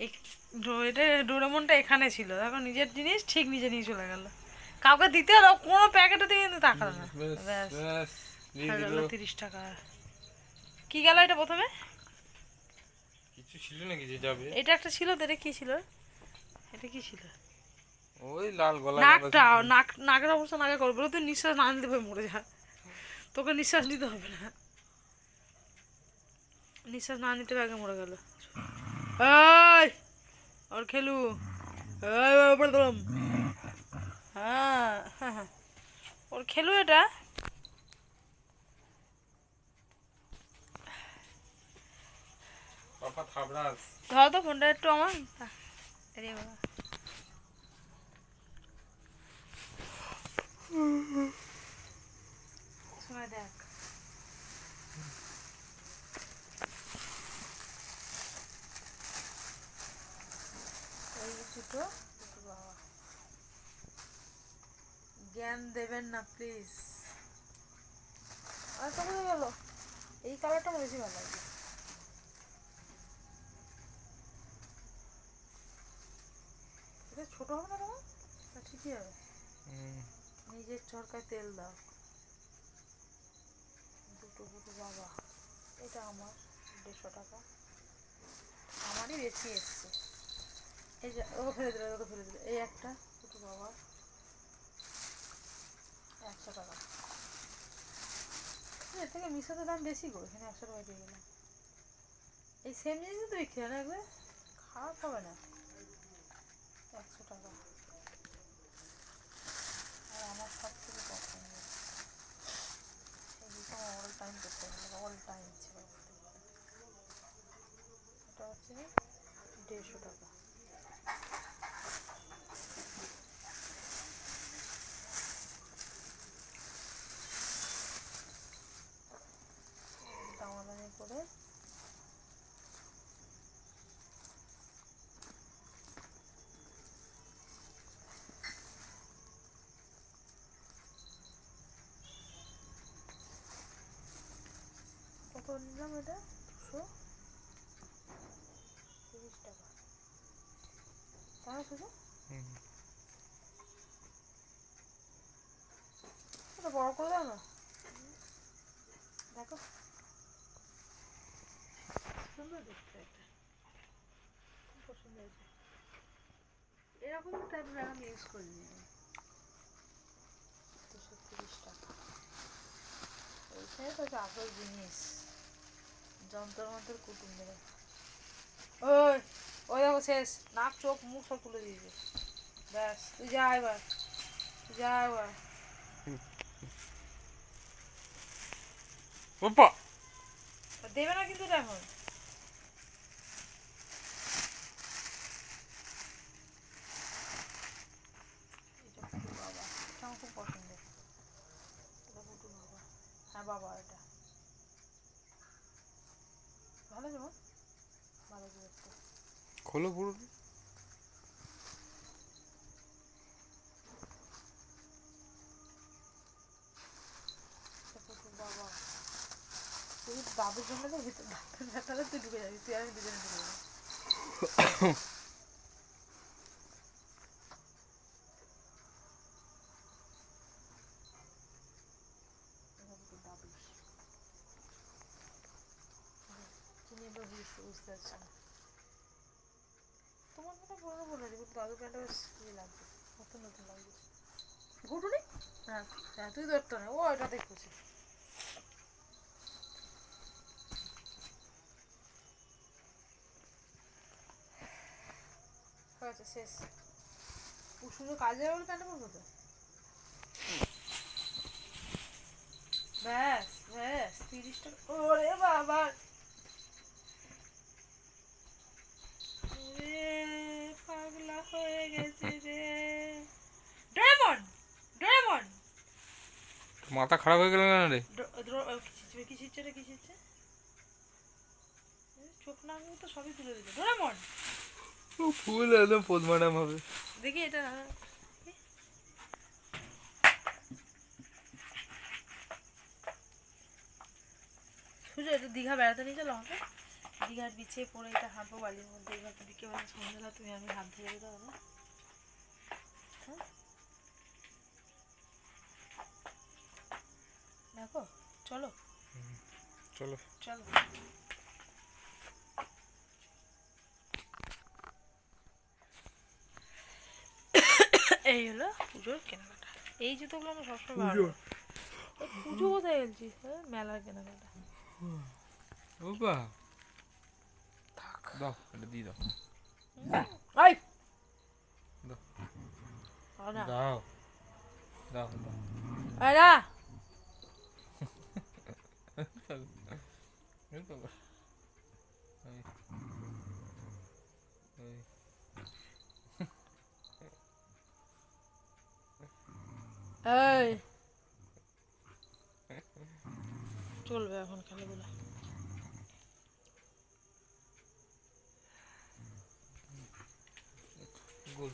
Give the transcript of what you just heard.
এটা ডোরেমনটা এখানে ছিল। দেখো নিজের জিনিস ঠিক নিজে নিয়ে চলে গেল। কাউকে দিতে হলো কোনো প্যাকেটেতে কিন্তু তাকালো না। ব্যাস, দিয়ে তিরিশ টাকা। কি গেল এটা প্রথমে? কিছু ছিল নাকি যে যাবে? এটা একটা ছিল তো এটা কি ছিল? এটা কি ছিল? ওই লাল গলা নাকটা নাক নাকের অবস্থা নাকে করবে তুই নিঃশ্বাস না নিতে পারে মরে যা। তোকে নিঃশ্বাস নিতে হবে না। নিঃশ্বাস না নিতে আগে মরে গেল। এই ওর খেলু। ওই উপরে দিলাম হ্যাঁ হ্যাঁ, হ্যাঁ। ওর খেলু এটা। ধরো তো ফোনটা একটু আমার। আরে বাবা। সময় দেখ। বাবা জ্ঞান দেবেন না প্লিজ আর তো বোঝা গেল? এই কালারটা আমার বেশি ভালো লাগে। এটা ছোট হবে না তোমার? ঠিকই হবে। নিজের চরকায় তেল দাও। দুটো দুটো বাবা। এটা আমার দেড়শো টাকা। আমারই বেশি এসছে। এই যে, ও ফেলে দিল, ওকে ফেলে দিল। এই একটা দুটো বাবা। একশো টাকা। এর থেকে মিশোতে দাম বেশি গো, এখানে একশো টাকা দিয়ে গেলাম। এই সেম জিনিস তো বিক্রি হয় না এগুলো খারাপ হবে না। একশো টাকা। আর আমার সব থেকে পছন্দ আমার অল টাইম করতে হবে অল টাইম ছিল। এটা হচ্ছে দেড়শো টাকা দামাদামি করে কত এটা? দুশো তিরিশ টাকা। তাই শুধু। এটা বড় করে দাও না। দেখো। সুন্দর দেখতে এটা। খুব পছন্দ হয়েছে। এরকম টাইপের আমি ইউজ করিনি দুশো তিরিশ টাকা। এইটাই তো আসল জিনিস। যন্ত্র মন্ত্রের কুটুম মেরে ওই ওই দেখো শেষ। নাক চোখ মুখ সব তুলে দিয়েছে। ব্যাস তুই যা এবার। তুই যা এবার। পাপা দেবে না কিন্তু এখন। বাবা এটা আমার খুব বাবা। হ্যাঁ বাবা এটা। ভালো যাব? ভালো যাব খোলো পুরো। বাবা। তুই বাবুর জন্য ভিতর দাঁতের ব্যথাটা তুই ঢুকে যাবি তুই আর আমি দুজনে ঢুকে যাবি এটা পুটু দাদু চিনি এবার বুঝতে বুঝতে পারছি না তোমার কথা পুরোনো বলে দিবি দাদু প্যান্টটা বেশ ইয়ে লাগবে নতুন নতুন লাগবে ঘুটুনি হ্যাঁ হ্যাঁ তুই ধরতো না ও এটা দেখতেছি হয়েছে শেষ ও শুধু কাজের বলে প্যান্টটা পরবো তো ব্যাস ব্যাস তিরিশ টাকা ওরে বাবা রে পাগলা হয়ে গেছে রে ডোরেমন ডোরেমন মাথা খারাপ হয়ে গেল না রে? চোখ নাক তো সবই তুলে দিল। ডোরেমন ও ফুল একদম হবে। দেখি এটা সুজয় একটু দীঘা বেড়াতে নিয়ে চলো আমাকে। ফেরিঘাট বিছিয়ে পড়ে এটা হাঁটবো বাড়ির মধ্যে। এবার বিকেবেলা সন্ধ্যেবেলা তুমি আমি হাত ধরে দিতে হবে হ্যাঁ? চলো। চলো। এই হলো পুজোর কেনাকাটা। এই জুতোগুলো আমার সবসময় ভালো পুজো কোথায় গেলছিস? হ্যাঁ মেলার কেনাকাটা। ও বা দাও এটা দিয়ে দাও। আই! দাও। দাও। দাও দাও। আয় না এই তো। এই। এই। এই চলবে এখন খেলাধুলা গোল